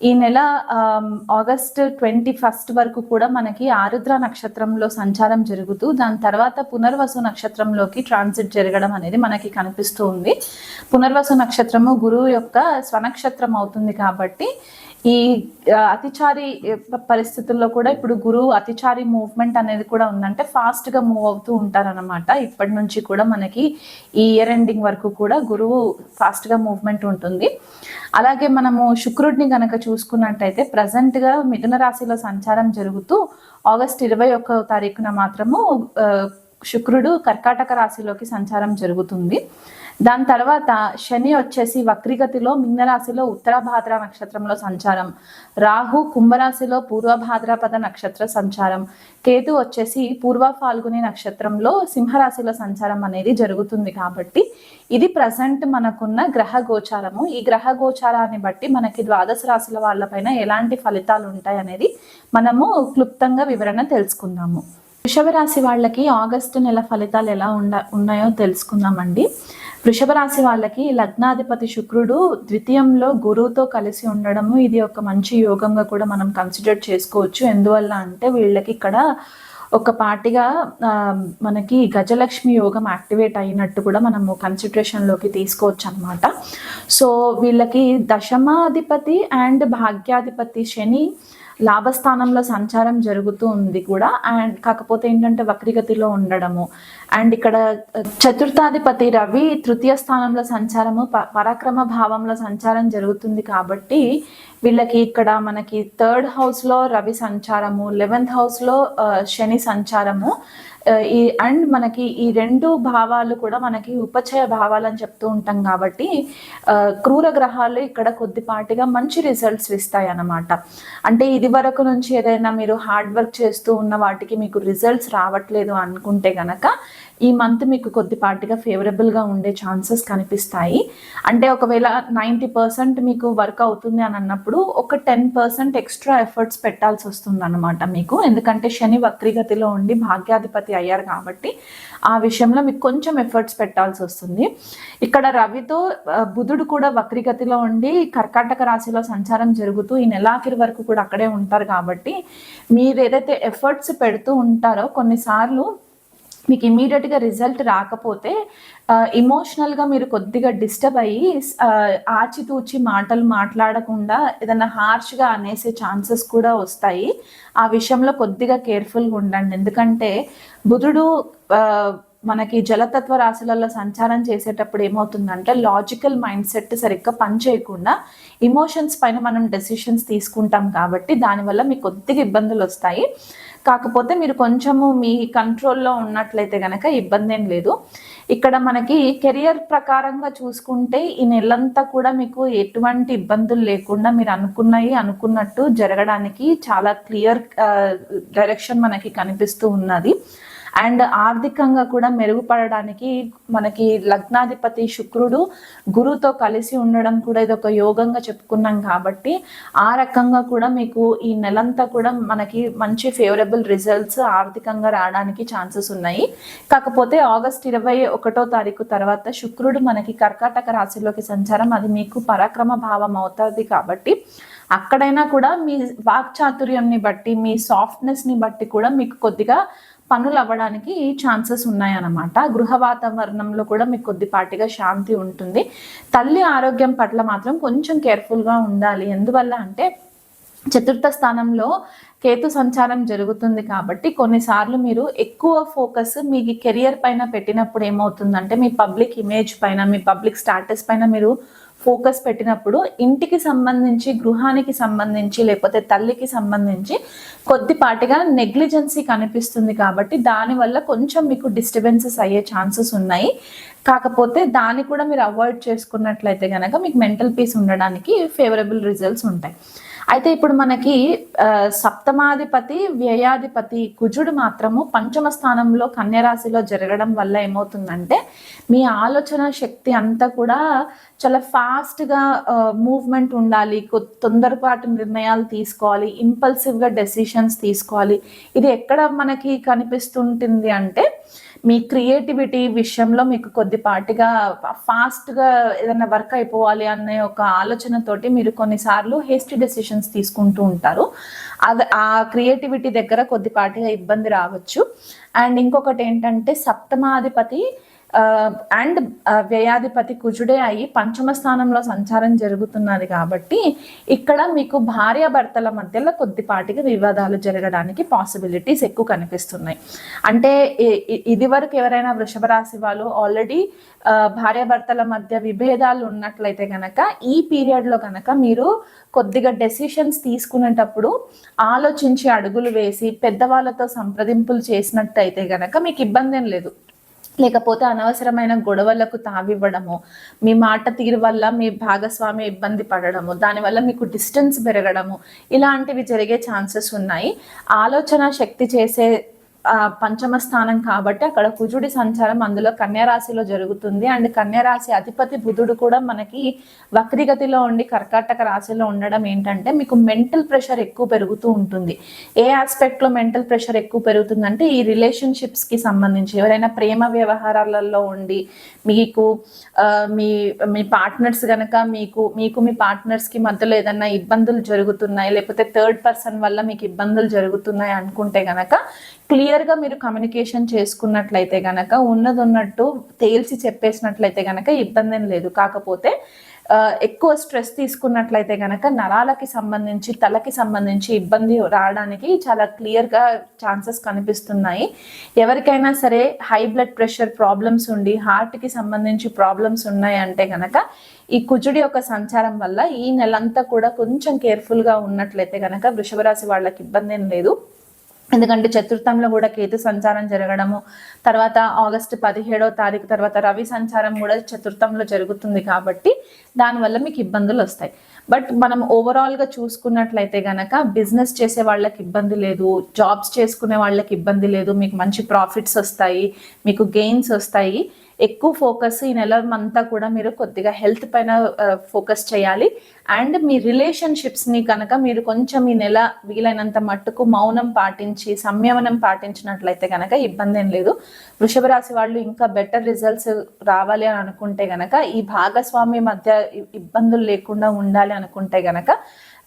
ఈ నెల August twenty first వరకు కూడా మనకి ఆరుద్ర నక్షత్రంలో సంచారం జరుగుతూ దాని తర్వాత పునర్వసు నక్షత్రంలోకి ట్రాన్సిట్ జరగడం అనేది మనకి కనిపిస్తూ ఉంది. పునర్వసు నక్షత్రము గురువు యొక్క స్వనక్షత్రం అవుతుంది కాబట్టి ఈ అతిచారి పరిస్థితుల్లో కూడా ఇప్పుడు గురువు అతిచారి మూవ్మెంట్ అనేది కూడా ఉందంటే ఫాస్ట్గా మూవ్ అవుతూ ఉంటారనమాట ఇప్పటి నుంచి కూడా మనకి ఈ ఇయర్ ఎండింగ్ వరకు కూడా గురువు ఫాస్ట్గా మూవ్మెంట్ ఉంటుంది. అలాగే మనము శుక్రుడిని గనక చూసుకున్నట్టయితే ప్రజెంట్గా మిథున రాశిలో సంచారం జరుగుతూ ఆగస్ట్ ఇరవై ఒక్క తారీఖున మాత్రము శుక్రుడు కర్కాటక రాశిలోకి సంచారం జరుగుతుంది. దాని తర్వాత శని వచ్చేసి వక్రిగతిలో మీనరాశిలో ఉత్తర భాద్ర నక్షత్రంలో సంచారం. రాహు కుంభరాశిలో పూర్వ భాద్రపద నక్షత్ర సంచారం. కేతు వచ్చేసి పూర్వ ఫాల్గుని నక్షత్రంలో సింహరాశిలో సంచారం అనేది జరుగుతుంది కాబట్టి ఇది ప్రజెంట్ మనకున్న గ్రహ గోచారము. ఈ గ్రహ గోచారాన్ని బట్టి మనకి ద్వాదశ రాశుల వాళ్ళపైన ఎలాంటి ఫలితాలు ఉంటాయి అనేది మనము క్లుప్తంగా వివరణ తెలుసుకుందాము. వృషభ రాశి వాళ్ళకి ఆగస్టు నెల ఫలితాలు ఎలా ఉండ ఉన్నాయో తెలుసుకుందామండి. వృషభ రాశి వాళ్ళకి లగ్నాధిపతి శుక్రుడు ద్వితీయంలో గురువుతో కలిసి ఉండడము ఇది ఒక మంచి యోగంగా కూడా మనం కన్సిడర్ చేసుకోవచ్చు. ఎందువల్ల అంటే వీళ్ళకి ఇక్కడ ఒక పాటిగా మనకి గజలక్ష్మి యోగం యాక్టివేట్ అయినట్టు కూడా మనము కన్సిడరేషన్లోకి తీసుకోవచ్చు అనమాట సో వీళ్ళకి దశమాధిపతి అండ్ భాగ్యాధిపతి శని లాభస్థానంలో సంచారం జరుగుతూ ఉంది కూడా. అండ్ కాకపోతే ఏంటంటే వక్రిగతిలో ఉండడము. అండ్ ఇక్కడ చతుర్థాధిపతి రవి తృతీయ స్థానంలో సంచారము పరాక్రమ భావంలో సంచారం జరుగుతుంది కాబట్టి వీళ్ళకి ఇక్కడ మనకి థర్డ్ హౌస్లో రవి సంచారము లెవెన్త్ హౌస్లో శని సంచారము ఈ అండ్ మనకి ఈ రెండు భావాలు కూడా మనకి ఉపచయ భావాలు అని చెప్తూ ఉంటాం కాబట్టి క్రూర గ్రహాలు ఇక్కడ కొద్దిపాటిగా మంచి రిజల్ట్స్ ఇస్తాయి అన్నమాట అంటే ఇది వరకు నుంచి ఏదైనా మీరు హార్డ్ వర్క్ చేస్తూ ఉన్న వాటికి మీకు రిజల్ట్స్ రావట్లేదు అనుకుంటే గనక ఈ మంత్ మీకు కొద్దిపాటిగా ఫేవరబుల్గా ఉండే ఛాన్సెస్ కనిపిస్తాయి. అంటే ఒకవేళ నైంటీ పర్సెంట్ మీకు వర్క్ అవుతుంది అని అన్నప్పుడు ఒక టెన్ పర్సెంట్ ఎక్స్ట్రా ఎఫర్ట్స్ పెట్టాల్సి వస్తుంది అనమాట మీకు. ఎందుకంటే శని వక్రిగతిలో ఉండి భాగ్యాధిపతి అయ్యారు కాబట్టి ఆ విషయంలో మీకు కొంచెం ఎఫర్ట్స్ పెట్టాల్సి వస్తుంది. ఇక్కడ రవితో బుధుడు కూడా వక్రిగతిలో ఉండి కర్కాటక రాశిలో సంచారం జరుగుతూ ఈ నెలాఖరి వరకు కూడా అక్కడే ఉంటారు కాబట్టి మీరు ఏదైతే ఎఫర్ట్స్ పెడుతూ ఉంటారో కొన్నిసార్లు మీకు ఇమీడియట్గా రిజల్ట్ రాకపోతే ఇమోషనల్గా మీరు కొద్దిగా డిస్టర్బ్ అయ్యి ఆచితూచి మాటలు మాట్లాడకుండా ఏదైనా హార్ష్గా అనేసే ఛాన్సెస్ కూడా వస్తాయి. ఆ విషయంలో కొద్దిగా కేర్ఫుల్గా ఉండండి. ఎందుకంటే బుధుడు మనకి జలతత్వ రాశులలో సంచారం చేసేటప్పుడు ఏమవుతుందంటే లాజికల్ మైండ్ సెట్ సరిగ్గా పనిచేయకుండా ఇమోషన్స్ పైన మనం డెసిషన్స్ తీసుకుంటాం కాబట్టి దానివల్ల మీకు కొద్దిగా ఇబ్బందులు వస్తాయి. కాకపోతే మీరు కొంచెము మీ కంట్రోల్లో ఉన్నట్లయితే కనుక ఇబ్బంది ఏం లేదు. ఇక్కడ మనకి కెరియర్ ప్రకారంగా చూసుకుంటే ఈ నెలంతా కూడా మీకు ఎటువంటి ఇబ్బందులు లేకుండా మీరు అనుకున్నవి అనుకున్నట్టు జరగడానికి చాలా క్లియర్ డైరెక్షన్ మనకి కనిపిస్తూ ఉన్నది. అండ్ ఆర్థికంగా కూడా మెరుగుపడడానికి మనకి లగ్నాధిపతి శుక్రుడు గురుతో కలిసి ఉండడం కూడా ఇది ఒక యోగంగా చెప్పుకున్నాం కాబట్టి ఆ రకంగా కూడా మీకు ఈ నెలంతా కూడా మనకి మంచి ఫేవరబుల్ రిజల్ట్స్ ఆర్థికంగా రావడానికి ఛాన్సెస్ ఉన్నాయి. కాకపోతే ఆగస్ట్ ఇరవై ఒకటో తారీఖు తర్వాత శుక్రుడు మనకి కర్కాటక రాశిలోకి సంచారం అది మీకు పరాక్రమ భావం అవుతుంది కాబట్టి అక్కడైనా కూడా మీ వాక్చాతుర్యంని బట్టి మీ సాఫ్ట్నెస్ని బట్టి కూడా మీకు కొద్దిగా పనులు అవ్వడానికి ఛాన్సెస్ ఉన్నాయన్నమాట. గృహ వాతావరణంలో కూడా మీకు కొద్దిపాటిగా శాంతి ఉంటుంది. తల్లి ఆరోగ్యం పట్ల మాత్రం కొంచెం కేర్ఫుల్గా ఉండాలి. ఎందువల్ల అంటే చతుర్థ స్థానంలో కేతు సంచారం జరుగుతుంది కాబట్టి కొన్నిసార్లు మీరు ఎక్కువ ఫోకస్ మీ కెరియర్ పైన పెట్టినప్పుడు ఏమవుతుందంటే మీ పబ్లిక్ ఇమేజ్ పైన మీ పబ్లిక్ స్టాటస్ పైన మీరు ఫోకస్ పెట్టినప్పుడు ఇంటికి సంబంధించి గృహానికి సంబంధించి లేకపోతే తల్లికి సంబంధించి కొద్దిపాటిగా నెగ్లిజెన్సీ కనిపిస్తుంది కాబట్టి దానివల్ల కొంచెం మీకు డిస్టర్బెన్సెస్ అయ్యే ఛాన్సెస్ ఉన్నాయి. కాకపోతే దాన్ని కూడా మీరు అవాయిడ్ చేసుకున్నట్లయితే కనుక మీకు మెంటల్ పీస్ ఉండడానికి ఫేవరబుల్ రిజల్ట్స్ ఉంటాయి. అయితే ఇప్పుడు మనకి సప్తమాధిపతి వ్యయాధిపతి కుజుడు మాత్రము పంచమ స్థానంలో కన్యరాశిలో జరగడం వల్ల ఏమవుతుందంటే మీ ఆలోచన శక్తి అంతా కూడా చాలా ఫాస్ట్గా మూవ్మెంట్ ఉండాలి కొ- తొందరపాటు నిర్ణయాలు తీసుకోవాలి ఇంపల్సివ్గా డెసిషన్స్ తీసుకోవాలి. ఇది ఎక్కడ మనకి కనిపిస్తుంటుంది అంటే మీ క్రియేటివిటీ విషయంలో మీకు కొద్దిపాటిగా ఫాస్ట్గా ఏదైనా వర్క్ అయిపోవాలి అనే ఒక ఆలోచనతోటి మీరు కొన్నిసార్లు హేస్టీ డెసిషన్స్ తీసుకుంటూ ఉంటారు. అది ఆ క్రియేటివిటీ దగ్గర కొద్దిపాటిగా ఇబ్బంది రావచ్చు. అండ్ ఇంకొకటి ఏంటంటే సప్తమాధిపతి అండ్ వ్యయాధిపతి కుజుడే అయ్యి పంచమ స్థానంలో సంచారం జరుగుతున్నది కాబట్టి ఇక్కడ మీకు భార్యాభర్తల మధ్యలో కొద్దిపాటిగా వివాదాలు జరగడానికి పాసిబిలిటీస్ ఎక్కువ కనిపిస్తున్నాయి. అంటే ఇది వరకు ఎవరైనా వృషభ రాశి వాళ్ళు ఆల్రెడీ భార్యాభర్తల మధ్య విభేదాలు ఉన్నట్లయితే కనుక ఈ పీరియడ్లో కనుక మీరు కొద్దిగా డెసిషన్స్ తీసుకునేటప్పుడు ఆలోచించి అడుగులు వేసి పెద్దవాళ్ళతో సంప్రదింపులు చేసినట్టయితే కనుక మీకు ఇబ్బంది ఏం లేదు. లేకపోతే అనవసరమైన గొడవలకు తావివ్వడము మీ మాట తీరు వల్ల మీ భాగస్వామి ఇబ్బంది పడడము దానివల్ల మీకు డిస్టెన్స్ పెరగడము ఇలాంటివి జరిగే ఛాన్సెస్ ఉన్నాయి. ఆలోచన శక్తి చేసే పంచమ స్థానం కాబట్టి అక్కడ కుజుడి సంచారం అందులో కన్యారాశిలో జరుగుతుంది. అండ్ కన్యారాశి అధిపతి బుధుడు కూడా మనకి వక్రిగతిలో ఉండి కర్కాటక రాశిలో ఉండడం ఏంటంటే మీకు మెంటల్ ప్రెషర్ ఎక్కువ పెరుగుతూ ఉంటుంది. ఏ ఆస్పెక్ట్లో మెంటల్ ప్రెషర్ ఎక్కువ పెరుగుతుందంటే ఈ రిలేషన్షిప్స్కి సంబంధించి ఎవరైనా ప్రేమ వ్యవహారాలలో ఉండి మీకు మీ మీ పార్ట్నర్స్ కనుక మీకు మీకు మీ పార్ట్నర్స్కి మధ్యలో ఏదైనా ఇబ్బందులు జరుగుతున్నాయి లేకపోతే థర్డ్ పర్సన్ వల్ల మీకు ఇబ్బందులు జరుగుతున్నాయి అనుకుంటే కనుక క్లియర్గా మీరు కమ్యూనికేషన్ చేసుకున్నట్లయితే గనక ఉన్నది ఉన్నట్టు తేల్చి చెప్పేసినట్లయితే గనక ఇబ్బంది ఏం లేదు. కాకపోతే ఎక్కువ స్ట్రెస్ తీసుకున్నట్లయితే గనక నరాలకి సంబంధించి తలకి సంబంధించి ఇబ్బంది రావడానికి చాలా క్లియర్గా ఛాన్సెస్ కనిపిస్తున్నాయి. ఎవరికైనా సరే హై బ్లడ్ ప్రెషర్ ప్రాబ్లమ్స్ ఉండి హార్ట్కి సంబంధించి ప్రాబ్లమ్స్ ఉన్నాయి అంటే గనక ఈ కుజుడి యొక్క సంచారం వల్ల ఈ నెలంతా కూడా కొంచెం కేర్ఫుల్గా ఉన్నట్లయితే గనక వృషభరాశి వాళ్ళకి ఇబ్బంది ఏం లేదు. ఎందుకంటే చతుర్థంలో కూడా కేతు సంచారం జరగడము తర్వాత ఆగస్టు పదిహేడో తారీఖు తర్వాత రవి సంచారం కూడా చతుర్థంలో జరుగుతుంది కాబట్టి దానివల్ల మీకు ఇబ్బందులు వస్తాయి. బట్ మనం ఓవరాల్గా చూసుకున్నట్లయితే గనక బిజినెస్ చేసే వాళ్ళకి ఇబ్బంది లేదు జాబ్స్ చేసుకునే వాళ్ళకి ఇబ్బంది లేదు మీకు మంచి ప్రాఫిట్స్ వస్తాయి మీకు గెయిన్స్ వస్తాయి. ఎక్కువ ఫోకస్ ఈ నెల అంతా కూడా మీరు కొద్దిగా హెల్త్ పైన ఫోకస్ చేయాలి. అండ్ మీ రిలేషన్షిప్స్ని కనుక మీరు కొంచెం ఈ నెల వీలైనంత మట్టుకు మౌనం పాటించి సంయమనం పాటించినట్లయితే కనుక ఇబ్బంది ఏం లేదు. వృషభ రాశి వాళ్ళు ఇంకా బెటర్ రిజల్ట్స్ రావాలి అని అనుకుంటే కనుక ఈ భాగస్వామి మధ్య ఇబ్బందులు లేకుండా ఉండాలి అనుకుంటే కనుక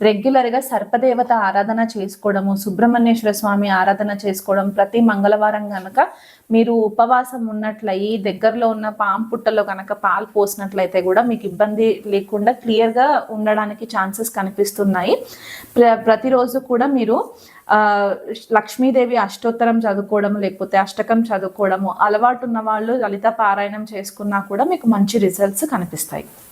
రెగ్యులర్గా సర్పదేవత ఆరాధన చేసుకోవడము సుబ్రహ్మణ్యేశ్వర స్వామి ఆరాధన చేసుకోవడం ప్రతి మంగళవారం కనుక మీరు ఉపవాసం ఉన్నట్లయి దగ్గరలో ఉన్న పాము పుట్టలో కనుక పాలు పోసినట్లయితే కూడా మీకు ఇబ్బంది లేకుండా క్లియర్గా ఉండడానికి ఛాన్సెస్ కనిపిస్తున్నాయి. ప్ర ప్రతిరోజు కూడా మీరు లక్ష్మీదేవి అష్టోత్తరం చదువుకోవడం లేకపోతే అష్టకం చదువుకోవడము అలవాటు ఉన్న వాళ్ళు లలిత పారాయణం చేసుకున్నా కూడా మీకు మంచి రిజల్ట్స్ కనిపిస్తాయి.